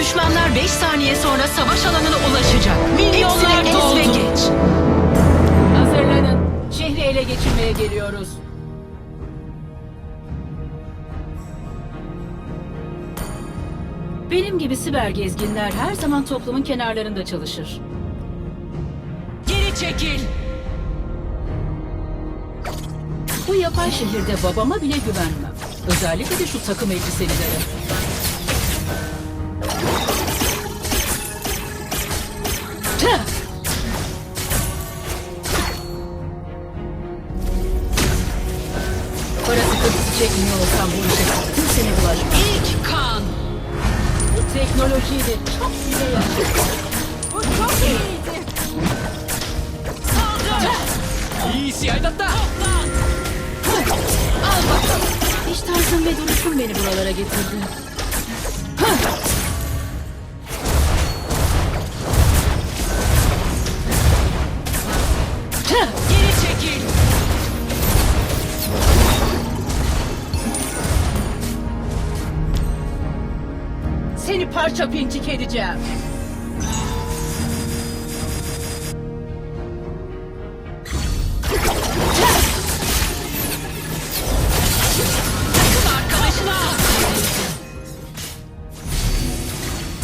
Düşmanlar 5 saniye sonra savaş alanına ulaşacak. Milyonlar Hepsini doldu. ve geç. Hazırlanın. Şehri ele geçirmeye geliyoruz. Benim gibi siber gezginler her zaman toplumun kenarlarında çalışır. Geri çekil. Bu yapay şehirde babama bile güvenmem. Özellikle de şu takım elbiselilere. Para sıkıntısı çekmiyor olsam bu işe kimsene bulaşmam. İlk kan. Bu teknolojiyi de çok bile yaşadım. Bu çok iyiydi. Al bakalım. İş tarzım ve duruşum beni buralara getirdi. Çekil. Seni parça pinçik edeceğim.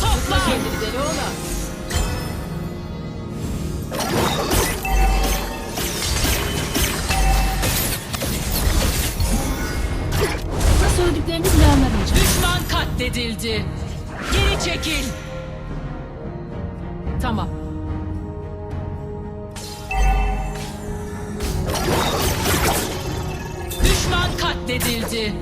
Topla. Kendini deli oğlan. Katledildi. Geri çekil. Tamam. Düşman katledildi.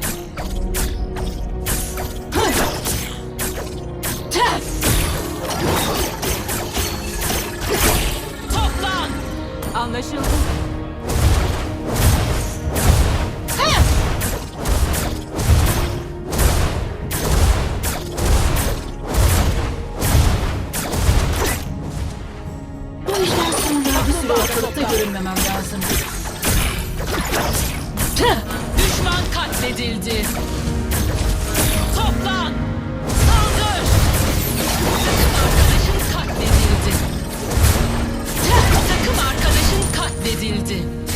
Arkadaşın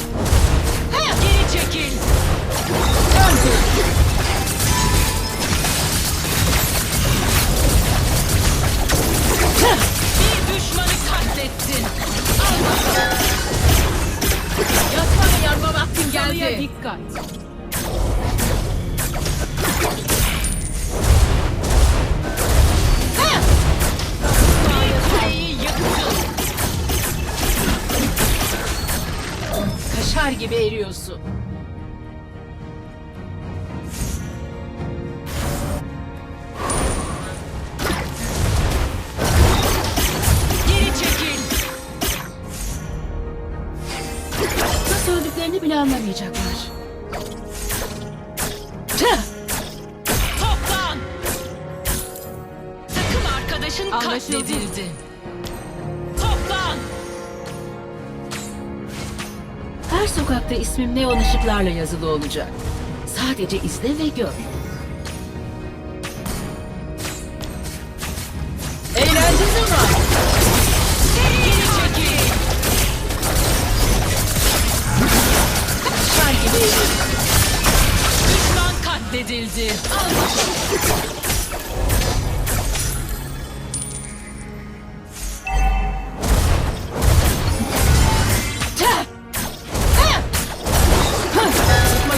gibi eriyorsun. Geri çekil. Nasıl öldüklerini bile anlamayacaklar. Tüh! Toplan. Takım arkadaşın Anlaşıldı. katledildi. Sokakta ismim neon ışıklarla yazılı olacak. Sadece izle ve gör. Eğlence zamanı. Geri çekil. Düşman katledildi. Al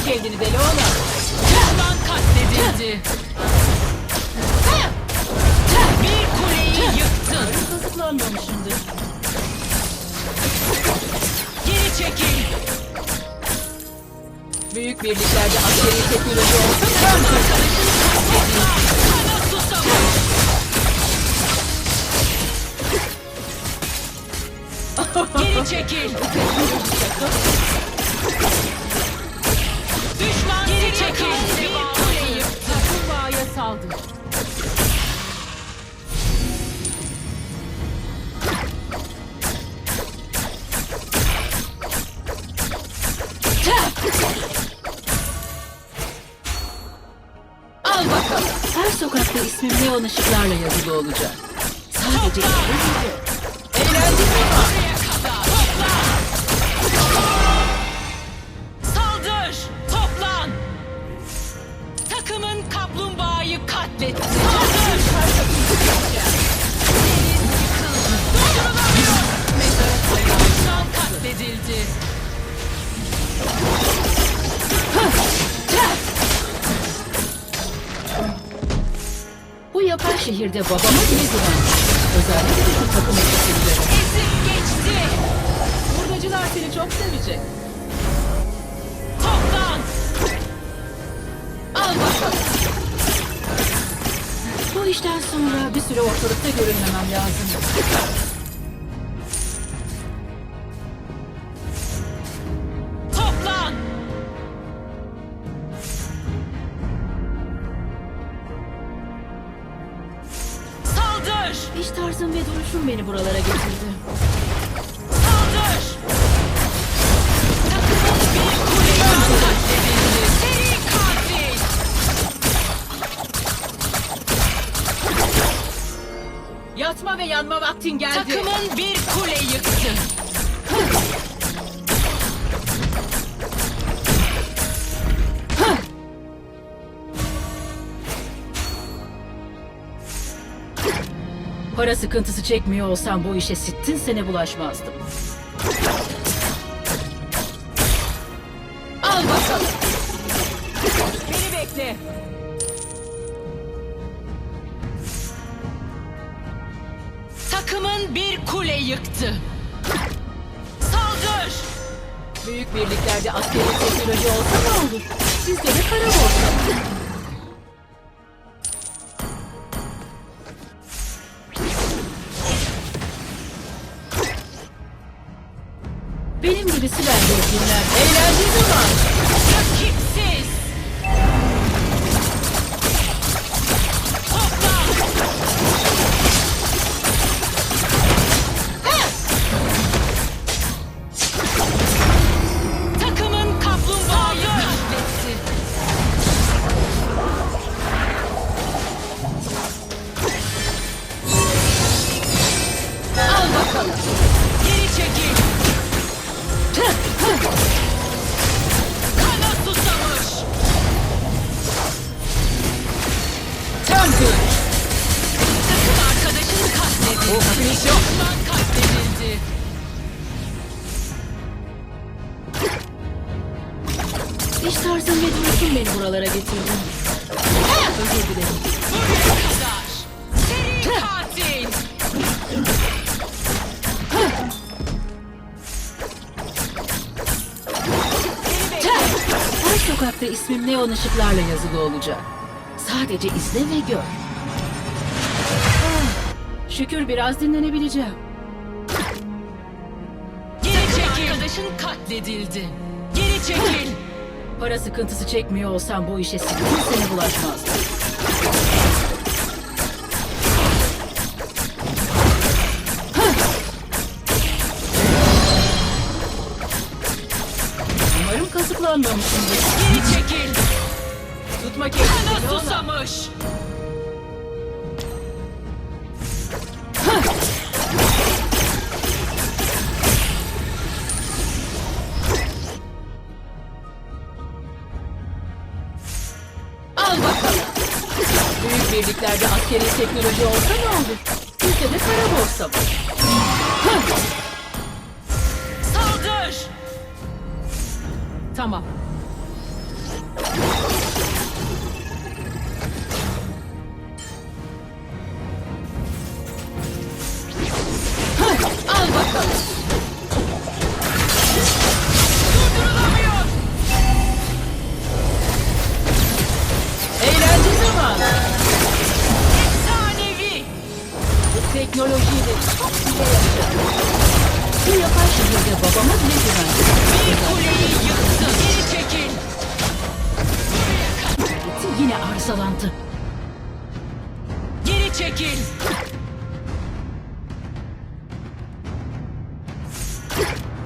kendini deli oğlan. Düşman katledildi. Bir kuleyi yıktın. Kazıklanmamışımdır. Geri çekil. Büyük birliklerde askeri teknoloji olsa susamış. Geri çekil. Sokakta ismim ne neon ışıklarla yazılı olacak. Sadece Buraya kadar. Toplan. Saldır. Toplan. Takımın kaplumbağayı katletti. Şehirde babama bile güvendim. Özellikle de şu takım elbiselilere. Ezip geçti. Hurdacılar seni çok sevecek. Toplan. Al bakalım. Bu işten sonra bir süre ortalıkta görünmemem lazım. İş tarzım ve duruşum beni buralara getirdi. Saldır. Takımın bir kuleyi katledildi. Seri katil. Yatma ve yanma vaktin geldi. Takımın bir kule yıktı. Para sıkıntısı çekmiyor olsam bu işe sittin sene bulaşmazdım. Al bakalım. Beni bekle. Takımın bir kule yıktı. Saldır. Büyük birliklerde askeri teknoloji olsa ne olur? Sizde de para olsa. Benim gibi siber gezginler eğlenceli zaman. Rakipsiz. Toplan. İş tarzım ve duruşum beni buralara getirdi. Özür dilerim. Buraya kadar. Seri katil. Her sokakta ismim neon ışıklarla yazılı olacak. Sadece izle ve gör. Ah, şükür biraz dinlenebileceğim. Geri çekil. Arkadaşın katledildi. Geri çekil. Para sıkıntısı çekmiyor olsam bu işe sittin sene bulaşmazdım. Umarım kazıklanmamışımdır. Geri çekil. Tutma kendini. Kana susamış. Al bakalım. Büyük birliklerde askeri teknoloji olsa ne olur? Bizde de para borsa var. Saldır. Tamam. Yine arızalandı. Geri çekil.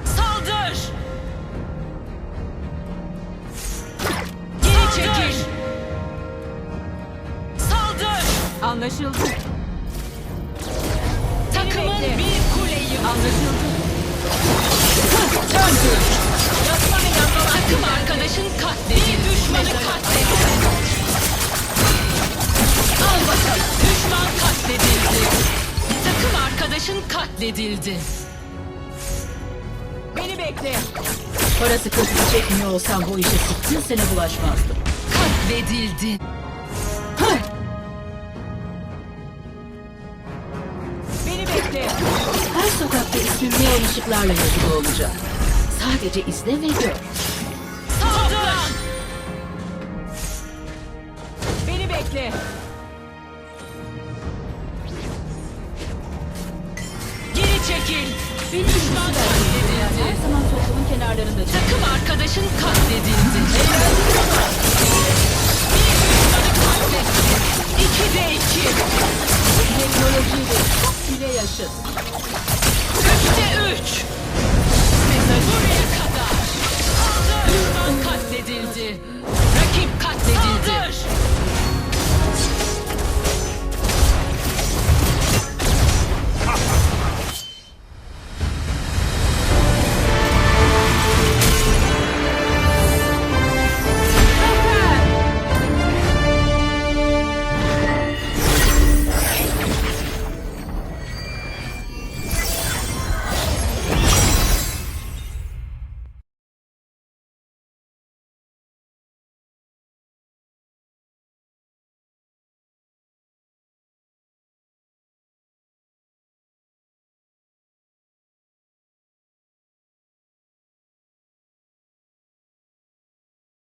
Saldır. Geri çekil. Saldır. Anlaşıldı. Takımın bir kuleyi Anlaşıldı. Yapma ve yapma. Takım arkadaşın katledildi. Bir düşmanı katledildi. Bakalım. Düşman katledildi. Takım arkadaşın katledildi. Beni bekle. Para sıkıntısı çekmiyor olsam bu işe sittin sene bulaşmazdım. Katledildi. Beni bekle. Her sokakta ismim neon ışıklarla yazılı olacak. Sadece izle ve gör. Çekil. Bir düşman katledildi. Her zaman toplumun kenarlarında. Takım arkadaşın katledildi. Bir düşmanı katletti. İki de iki. Teknolojiyle bile yaşadı. Üçte üç. Buraya kadar. Düşman katledildi.